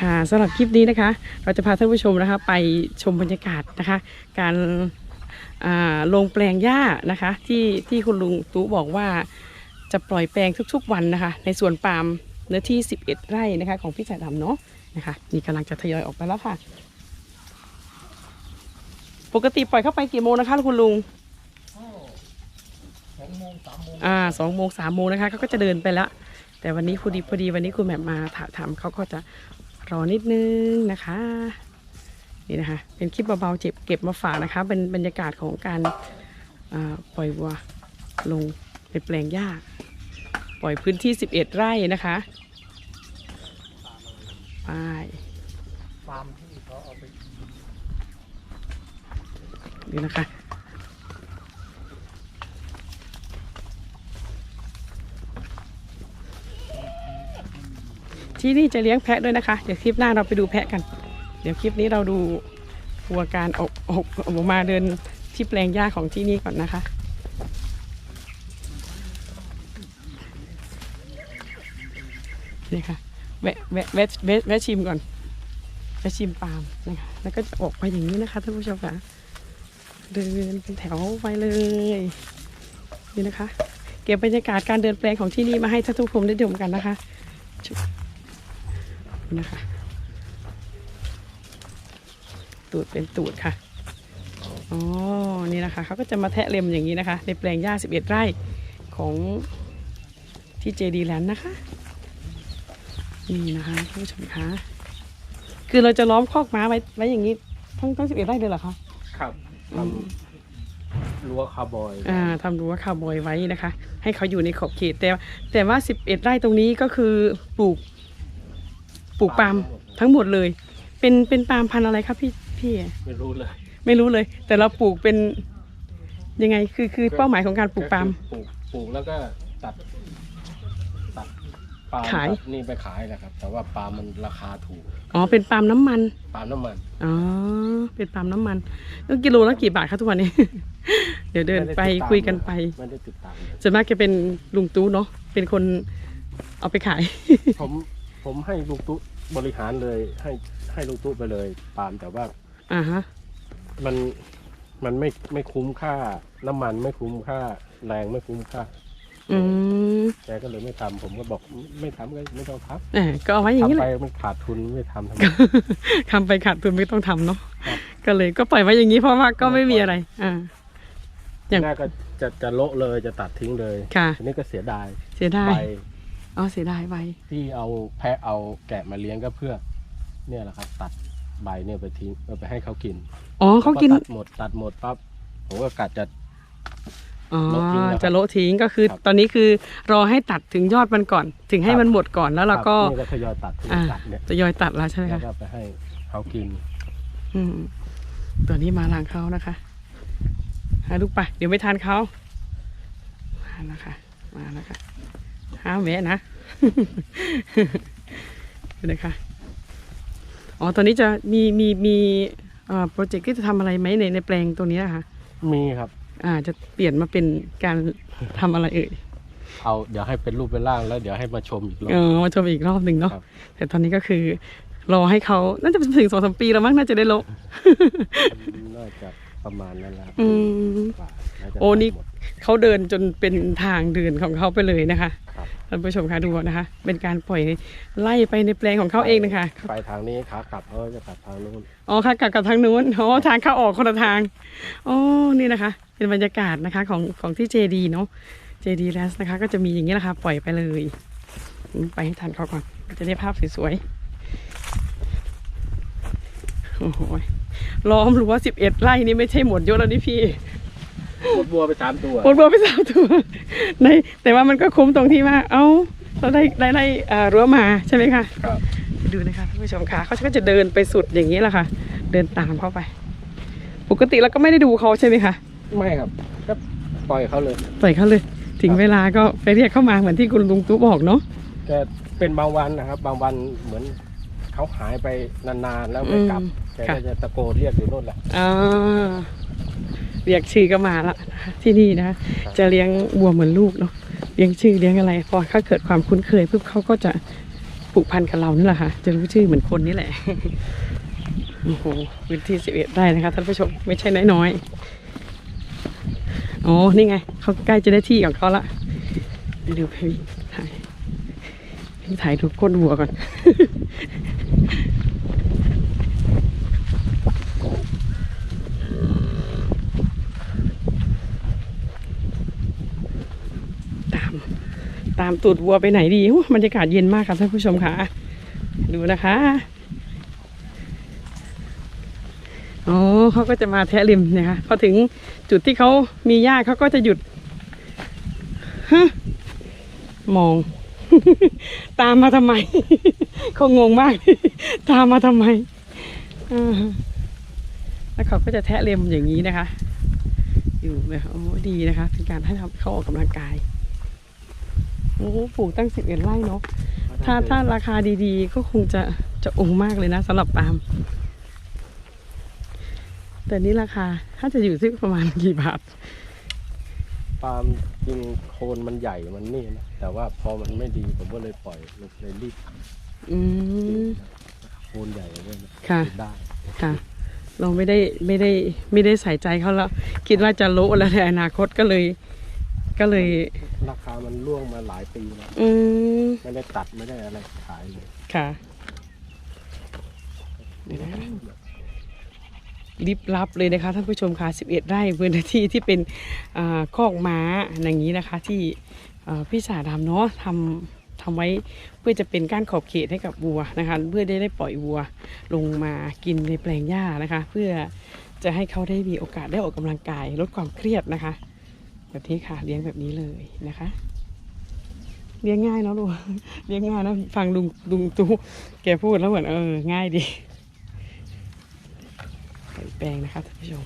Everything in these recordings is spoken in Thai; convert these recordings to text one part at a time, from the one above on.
ค่ะสำหรับคลิปนี้นะคะ เราจะพาท่านผู้ชมนะคะ ไปชมบรรยากาศนะคะ การอ่าลงแปลงหญ้านะคะ ที่ที่คุณลุงตู้บอกว่าจะปล่อยแปลงทุกๆวันนะคะ ในสวนปาล์มเนื้อที่ 11 ไร่นะคะ ของพี่ชายดำเนาะนะคะนี่กำลังจะทยอยออกไปแล้วค่ะ ปกติปล่อยเข้าไปกี่โมงนะคะคุณลุงสองโมงสามโมงอ่าสองโมงสามโมงนะคะเขาก็จะเดินไปแล้ว แต่วันนี้พอดีพอดีวันนี้คุณแหม่มมาถาทำเขาก็จะ รอนิดนึงนะคะนี่นะคะ เป็นคลิปเบาๆเจ็บเก็บมาฝากนะคะ เป็นบรรยากาศของการอ่าปล่อยวัวลงในแปลงหญ้า ปล่อยพื้นที่ 11 ไร่นะคะไปฟาร์มที่เขาเอาไปนี่นะคะ ที่นี่จะเลี้ยงแพะด้วยนะคะ เดี๋ยวคลิปหน้าเราไปดูแพะกัน เดี๋ยวคลิปนี้เราดูวัวการออกออกออกมาเดินที่แปลงหญ้าของที่นี่ก่อนนะคะ นี่ค่ะแวะแวะแวะแวะแวะชิมก่อนแวะชิมปาล์มนะคะแล้วก็จะออกไปอย่างนี้นะคะท่านผู้ชมค่ะเดินเป็นแถวไปเลยนี่นะคะ เก็บบรรยากาศการเดินแปลงของที่นี่มาให้ท่านผู้ชมได้ชมกันนะคะ นี่นะคะ ตูดเป็นตูดค่ะ อ๋อ นี่นะคะเขาก็จะมาแทะเล็มอย่างนี้นะคะ ในแปลงหญ้า 11 ไร่ของที่เจดีแลนด์นะคะ นี่นะคะท่านผู้ชมคะคือเราจะล้อมคอกม้าไว้ไว้อย่างนี้ทั้งทั้ง11 ไร่เลยเหรอคะ ครับทำรั้วคาร์บอย อ่าทำรั้วคาร์บอยไว้นะคะ ให้เขาอยู่ในขอบเขตแต่แต่ว่า 11 ไร่ตรงนี้ก็คือปลูก ปลูกปาล์มทั้งหมดเลย เป็นเป็นปาล์มพันธุ์อะไรครับพี่พี่ ไม่รู้เลยไม่รู้เลย แต่เราปลูกเป็นยังไงคือคือเป้าหมายของการปลูกปาล์มปลูกปลูกแล้วก็ตัดตัดปาล์มขาย ตัดนี่ไปขายแหละครับ แต่ว่าปาล์มมันราคาถูกอ๋อเป็นปาล์มน้ำมันปาล์มน้ำมันอ๋อเป็นปาล์มน้ำมันแล้วกิโลละกี่บาทครับทุกวันนี้ เดี๋ยวเดินไปม่ติดตามคุยกันไปไม่ได้ติดตามเลยส่วนมากจะเป็นลุงตู้เนาะเป็นคนเอาไปขาย ผมผมให้ลูกตุ๊ บริหารเลยให้ให้ลูกตุ๊ไปเลยปาล์มแต่ว่าอ่าฮะ มันมันไม่ไม่คุ้มค่า น้ำมันไม่คุ้มค่า แรงไม่คุ้มค่าอืมแกก็เลยไม่ทำผมก็บอกไม่ทำก็ไม่ต้องทเออก็เอาไว้อย่างนี้ำแหทำไปละ มันขาดทุนไม่ทำทำไม ทำไปขาดทุนไม่ต้องทำเนาะครับก็เลยก็ปล่อยไว้อย่างนี้เพราะว่าก็ไม่มีอะไร อ่า อย่าง หน้าก็จะจะโละเลยจะตัดทิ้งเลยค่ะ ทีนี้ก็เสียดายเสียดายใบ อ๋อเสียดายใบที่เอาแพะเอาแกะมาเลี้ยงก็เพื่อ เนี่ยแหละครับ ตัดใบเนี่ยไปทิ้งเอาไปให้เขากินอ๋อเขากินพอตัดหมดตัดหมดปั๊บผมก็กัดจะ อ๋อโละทิ้งแล้วจะโละทิ้งก็คือครับ ตอนนี้คือรอให้ตัดถึงยอดมันก่อน ถึงให้ครับมันหมดก่อนแล้วเราก็นี่ก็ทยอยตัดทยออ่ายตัดเนี่ยจะยอยตัดแล้วใช่ไหมแล้วคะ ก็ไปให้เขากิน อืมตัวนี้มาหลังเขานะคะ หาลูกไป เดี๋ยวไม่ทานเขามาแล้วค่ะ มาแล้วค่ะ ห้ามแวะนะเดี๋ยวนะคะอ๋อตอนนี้จะมีมีมีเอ่อโปรเจกต์ที่จะทำอะไรไหมในในแปลงตัวนี้นะคะมีครับ อ่าจะเปลี่ยนมาเป็นการทำอะไรเอ่ยเอาเดี๋ยวให้เป็นรูปเป็นร่างแล้วเดี๋ยวให้มาชมอีกรอบเออมาชมอีกรอบหนึ่งเนาะครับแต่ตอนนี้ก็คือรอให้เขาน่าจะถึงสองสามปีแล้วมั้งน่าจะได้ลบน่าจะ ประมาณนั้นแหละครับอืมกว่าาจะโอ้นี่ หมด เขาเดินจนเป็นทางเดินของเขาไปเลยนะคะครับ ท่านผู้ชมคะดูนะคะ เป็นการปล่อยไล่ไปในแปลงของเขาเองนะคะไปทางนี้ขากลับเขาจะกลับทางนู้นอ๋อค่ะกลับกับทางนู้นอ๋อทางเข้าออกคนละทางอ๋อนี่นะคะ เป็นบรรยากาศนะคะของของที่เจดีเนาะเจดีแลสนะคะ ก็จะมีอย่างนี้แหละค่ะปล่อยไปเลยอืมไปให้ทันเขาก่อนจะได้ภาพสวยๆโอ้โห ล้อมรั้วสิบเอ็ดไร่นี่ไม่ใช่หมดยศแล้วนี่พี่หมดบัวไปสามตัวปวดบัวไปสามตัวในแต่ว่ามันก็คุ้มตรงที่ว่า เอ้าเราได้ได้ได้เอ่อรั้วมาใช่ไหมคะครับดูนะคะท่านผู้ชมค่ะเขาก็จะเดินไปสุดอย่างนี้แหละค่ะ เดินตามเข้าไป ปกติเราก็ไม่ได้ดูเขาใช่ไหมคะไม่ครับก็ปล่อยเขาเลยปล่อยเขาเลย ถึงเวลาก็ไปเรียกเข้ามาเหมือนที่คุณลุงตุ๊บอกเนาะแกเป็นบางวันนะครับ บางวันเหมือนเขาหายไปนานๆแล้วไม่กลับอืม แกค่ะก็จะตะโกนเรียกอยู่นู่นแหละอ่าเรียกชื่อก็มาละที่นี่นะจะเลี้ยงวัวเหมือนลูกเนาะเลี้ยงชื่อเลี้ยงอะไร พอเขาเกิดความคุ้นเคยปุ๊บเขาก็จะผูกพันกับเรานี่แหละค่ะ จะรู้ชื่อเหมือนคนนี่แหละ โอ้โหพื้นที่สิบเอ็ดได้นะคะท่านผู้ชมไม่ใช่น้อยๆอ๋อนี่ไงเขาใกล้จะได้ที่ของเขาละเดี๋ยวดูพี่ถ่ายพี่ถ่ายดูก้นวัวก่อน ตาม ตามตูดวัวไปไหนดีบรรยากาศเย็นมากครับท่านผู้ชมค่ะ ดูนะคะอ๋อเขาก็จะมาแทะริมนี่ยค่ะพอถึงจุดที่เขามีหญ้าเขาก็จะหยุดฮะมอง ตามมาทำไมเขางงมาก ตามมาทำไมแล้วเขาก็จะแทะเล็มอย่างนี้นะคะ อยู่เลยค่ะโอ้ดีนะคะ เป็นการให้เขาออกกำลังกาย โอ้ปลูกตั้งสิบเอ็ดไร่เนาะถ้าถ้าราคาดีๆ ก็คงจะจะองค์มากเลยนะสำหรับปาล์มแต่นี่ราคาถ้าจะอยู่ที่ประมาณกี่บาทปาล์มจริงโคนมันใหญ่มันนี่นะแต่ว่าพอมันไม่ดีผมก็เลยปล่อยเลยรีบอืมโคนใหญ่เลยนะค่ะได้ค่ะ เราไม่ได้ไม่ได้ไม่ได้ใส่ใจเขาแล้ว คิดว่าจะโละแล้วในอนาคตก็เลย ก็เลย ราคามันร่วงมาหลายปีแล้วอืมไม่ได้ตัดไม่ได้อะไรขายเลยค่ะ เดี๋ยวนะ ลิบลับเลยนะคะท่านผู้ชมค่ะ11 ไร่พื้นที่ที่เป็นอ่าคอกม้าอย่างนี้นะคะ ที่อ่าพี่สาดำเนาะทำทำไว้เพื่อจะเป็นก้านขอบเขตให้กับวัวนะคะ เพื่อได้ได้ปล่อยวัวลงมากินในแปลงหญ้านะคะ เพื่อจะให้เขาได้มีโอกาสได้ออกกำลังกายลดความเครียดนะคะ แบบนี้ค่ะ เลี้ยงแบบนี้เลยนะคะ เลี้ยงง่ายเนาะลุงเลี้ยงง่ายนะฟังลุงลุงตู้แกพูดแล้วเหมือนเออ ง่ายดีใส่แปลงนะคะท่านผู้ชม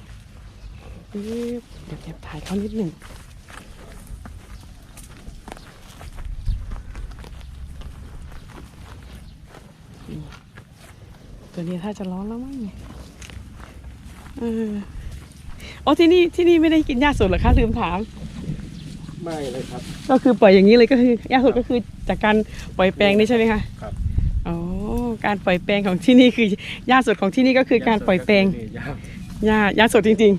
เดี๋ยวแอบถ่ายเขานิดหนึ่งตัวนี้ถ้าจะร้อนแล้วมั้งเนี่ยอออ๋อที่นี่ที่นี่ไม่ได้กินหญ้าสดหรอคะลืมถาม ไม่เลยครับ ก็คือปล่อยอย่างนี้เลยก็คือหญ้าสดก็คือจากการปล่อยแปลงนี่ใช่ไหมคะครับอ๋อการปล่อยแปลงของที่นี่คือหญ้าสดของที่นี่ก็คือการปล่อยแปลงยาหญ้าหญ้าสดจริง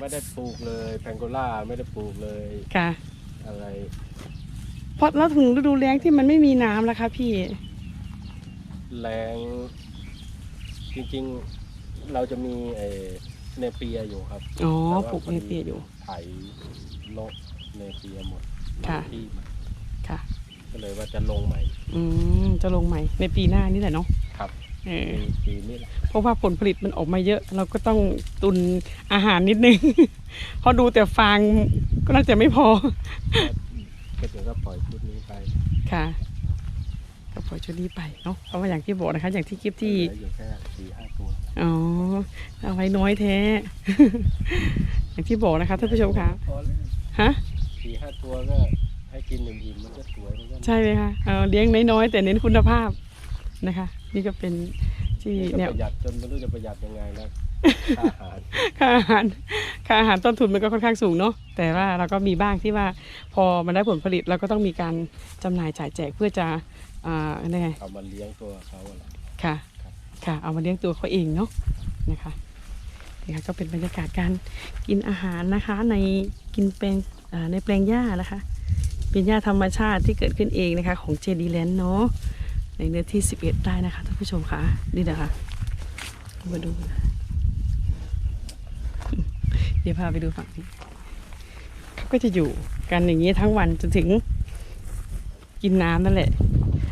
ไม่ได้ปลูกเลยแพงโกล่าไม่ได้ปลูกเลยๆค่ะ อะไรเพราะแล้วถึงฤดูแล้งที่มันไม่มีน้ำแล้วคะพี่แรงจริงๆเราจะมีเออเนเปียอยู่ครับอ๋อแต่ว่าปลูกเนเปียอยู่ไถโล กเนเปียหมดค่ะบางที่มาค่ะ ก็เลยว่าจะลงใหม่ อืมจะลงใหม่ในปีหน้านี่แหละเนาะครับ เออปีปีนี้แหละเพราะว่าผลผลิตมันออกมาเยอะ เราก็ต้องตุนอาหารนิดนึง เพราะดูแต่ฟางก็น่าจะไม่พอ ก็เดี๋ยวก็ปล่อยชุดนี้ไปค่ะก็ปล่อยชุดนี้ไปเนาะเพราะว่าอย่างที่บอกนะคะ อย่างที่คลิปที่ เหลืออยู่แค่สี่ห้าตัวอ๋อ เอาไว้น้อยแท้ อย่างที่บอกนะคะท่านผู้ชมคะพอแล้วฮะ สี่ห้าตัวก็ให้กินหนึ่งอิ่มมันก็สวยมันก็ใช่ไหมคะเอาเลี้ยงน้อยๆแต่เน้นคุณภาพนะคะ นี่ก็เป็นที่นี่ก็แนวประหยัดจนไม่รู้จะประหยัดยังไงแล้วค่าอาหารค่าอาหารค่าอาหารต้นทุนมันก็ค่อนข้างสูงเนาะแต่ว่าเราก็มีบ้างที่ว่าพอมันได้ผลผลิตเราก็ต้องมีการจำหน่ายจ่ายแจกเพื่อจะอ่าอะไรไง เอามาเลี้ยงตัวเขาอะไร ค่ะค่ะ เอามาเลี้ยงตัวเขาเองเนาะ นะคะ นี่ค่ะก็เป็นบรรยากาศการกินอาหารนะคะ ในกินแปลงอ่า ในแปลงหญ้านะคะ เป็นหญ้าธรรมชาติที่เกิดขึ้นเองนะคะ ของเจดีแลนด์เนาะในเนื้อที่ 11 ได้นะคะท่านผู้ชมคะนี่นะคะมาดูนะเดี๋ยวพาไปดูฝั่งนี้เขาก็จะอยู่กันอย่างนี้ทั้งวันจนถึงกินน้ำนั่นแหละ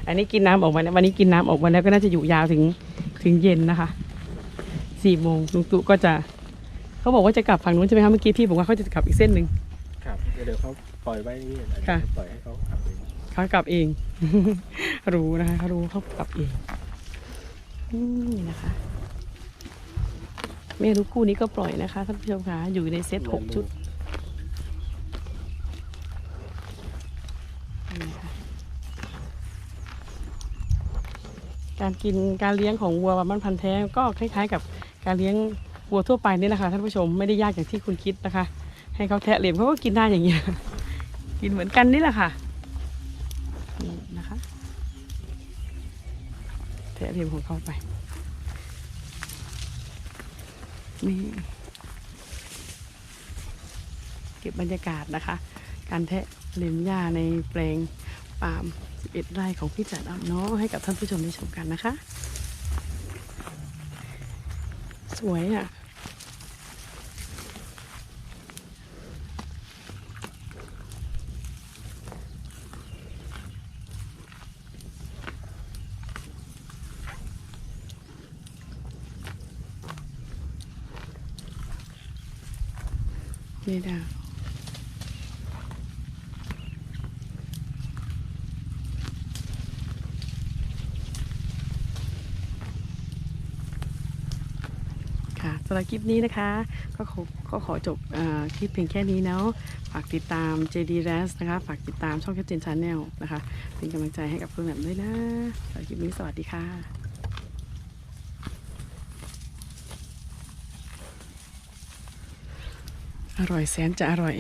อันนี้กินน้ำออกมาแล้ววันนี้กินน้ำออกมาแล้วก็น่าจะอยู่ยาวถึงถึงเย็นนะคะสี่โมงลุงตู่ก็จะ เขาบอกว่าจะกลับฝั่งนู้นใช่ไหมคะเมื่อกี้พี่บอกว่าเขาจะกลับอีกเส้นหนึ่ง เดี๋ยวเขาปล่อยไว้อย่างนี่ค่ะ ปล่อยให้เขาขับเองเขากลับเอง รู้นะคะเขารู้เขากลับเองอืมนี่นะคะ แม่ลูกคู่นี้ก็ปล่อยนะคะท่านผู้ชมคะอยู่ในเซตหกชุดนี่ค่ะการกินการเลี้ยงของวัวบ้านพันธุ์แท้ก็คล้ายๆ กับการเลี้ยงวัวทั่วไปนี่แหละค่ะท่านผู้ชมไม่ได้ยากอย่างที่คุณคิดนะคะ ให้เขาแทะเหลี่ยมเขาก็กินได้อย่างเงี้ยกินเหมือนกันนี่แหละค่ะนี่นะคะ แทะเรียมของเขาไปนี่เก็บบรรยากาศนะคะ การแทะเล็มหญ้าในแปลงปาล์ม11ไร่ของพี่จัดอับเนาะให้กับท่านผู้ชมได้ชมกันนะคะ สวยอะ นี่ดาวค่ะสำหรับคลิปนี้นะคะ ก็ขอก็ขอจบคลิปเพียงแค่นี้เนาะฝากติดตาม JD r a s นะคะ ฝากติดตามช่องแคปเจนชาแนลนะคะ เป็นกำลังใจให้กับเพื่อนแบบด้วยนะสำหรับคลิปนี้สวัสดีค่ะ อร่อยแสนจะอร่อย